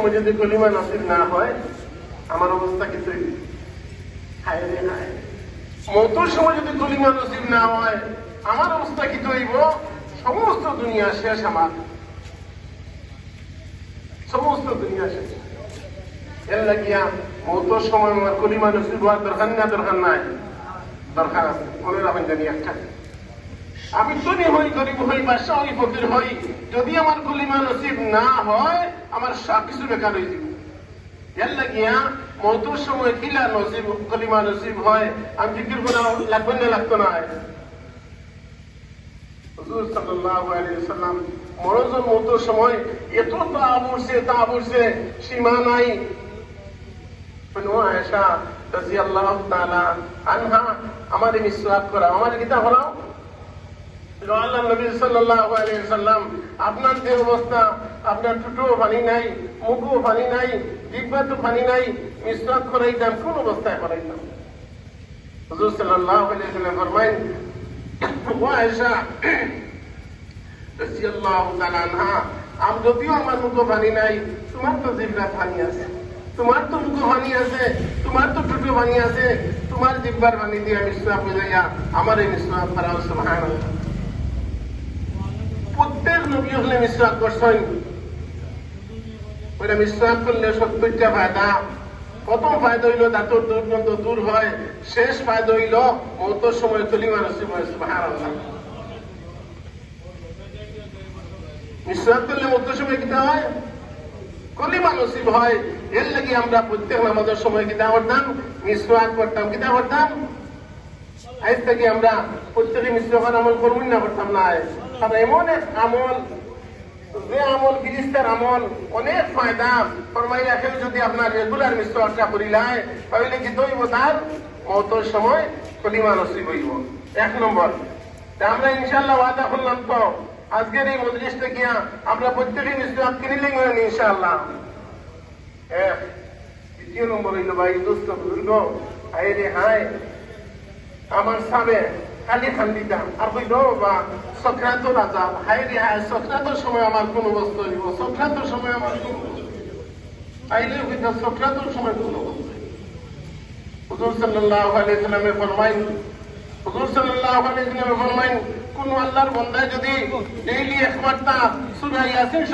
সময় যদি কলিমা নসিব না হয় আমার অবস্থা কি তৈরি হায় রে হায়। মৌতর সময় যদি কলিমা নসিব না হয় আমার অবস্থা কি তৈব? সমস্ত দুনিয়া শেষ আমার। সমস্ত দুনিয়া শেষ। এর লাগিয়া মৌতর সময় আমার কলিমা নসিব হওয়ার দরকার না দরকার নাই। দরকার আছে। মনে রাখেন জানি একটা। আমি ধনী হই, গরিব হই বাদশাহ হই ফকির হই, যদি আমার কলিমা নসিব না হয়, আমার সব কিছু বেকার হয়ে যাবে। এর লাগিয়া মৌতুর সময় কিলা নসিব কলিমা নসিব হয়, আমি করা লাগবে না, লাগতো না। উঠছে সীমা নাই। হলাও সাল্লাম, আপনার যে অবস্থা, আপনার টুটু পানি নাই, মুখও পানি নাই জিহ্বা তো পানি নাই করাইতাম কোন অবস্থায় করাইতাম হুজুর সাল্লাম ফরমাইন আম যদিও আমার নাই, তোমার তো আছে, তোমার তো আছে, তোমার তো আছে, তোমার আমার এই মিসওয়াক করা সুবহানাল্লাহ। নবী হলে করছেন? ওইটা মিসওয়াক করলে সত্তরটা ফায়দা। প্রথম ফায়দা হইল দাঁতর দুর্গন্ধ দূর হয়। শেষ ফায়দা হইল মৌতর সময় নসিব হয়, সুবহানাল্লাহ। করলে মৌতর সময় কিতা হয়? নসিব হয়। এর লাগি আমরা প্রত্যেক নামাজের সময় কিতা করতাম? মিসওয়াক করতাম। কিতা করতাম? আজ থেকে আমরা প্রত্যেকে মিশ্রকার আমল করবই না, করতাম না আর এমন এক আমল, যে আমল গিরিস্তার আমল, অনেক ফায়দা ফরমাই রাখেন যদি আপনার রেগুলার মিশ্রটা করিলায় তাহলে কি দইব তার মতর সময় কলিমা নসিব হইব। এক নম্বর আমরা ইনশাল্লাহ ওয়াদা করলাম তো, আজকের এই মজলিসটা গিয়া আমরা প্রত্যেকে মিশ্র কিনিলেন ইনশাল্লাহ এক দ্বিতীয় নম্বর হইল ভাই, দোস্ত হইল হায় রে, হায়। আমার সামনে খালি খান দিতাম আর কইল বা সক্রান্ত রাজা হাই রে সক্রান্তর সময় আমার কোন বস্তু সক্রান্তর সময় আমার কোন আল্লাহর যদি ডেইলি এক মাত্রা সূরা ইয়াসিন